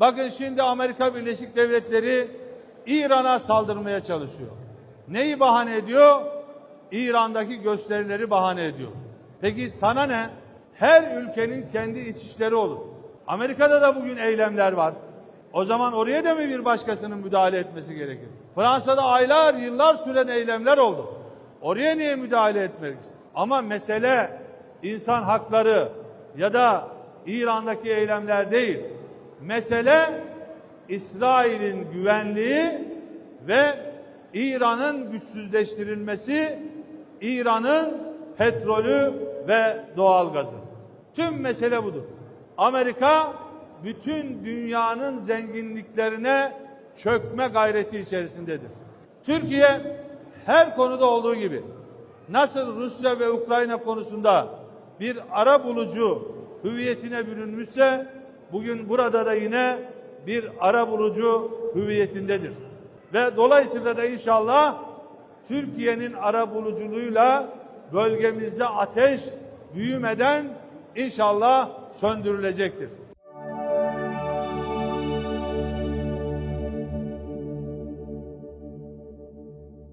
Bakın şimdi Amerika Birleşik Devletleri İran'a saldırmaya çalışıyor. Neyi bahane ediyor? İran'daki gösterileri bahane ediyor. Peki sana ne? Her ülkenin kendi iç işleri olur. Amerika'da da bugün eylemler var. O zaman oraya da mı bir başkasının müdahale etmesi gerekir? Fransa'da aylar, yıllar süren eylemler oldu. Oraya niye müdahale etmeliyiz? Ama mesele insan hakları ya da İran'daki eylemler değil. Mesele İsrail'in güvenliği ve İran'ın güçsüzleştirilmesi, İran'ın petrolü ve doğalgazı. Tüm mesele budur. Amerika bütün dünyanın zenginliklerine çökme gayreti içerisindedir. Türkiye her konuda olduğu gibi nasıl Rusya ve Ukrayna konusunda bir ara bulucu hüviyetine bürünmüşse bugün burada da yine bir ara bulucu hüviyetindedir. Ve dolayısıyla da inşallah Türkiye'nin ara buluculuğuyla bölgemizde ateş büyümeden inşallah söndürülecektir.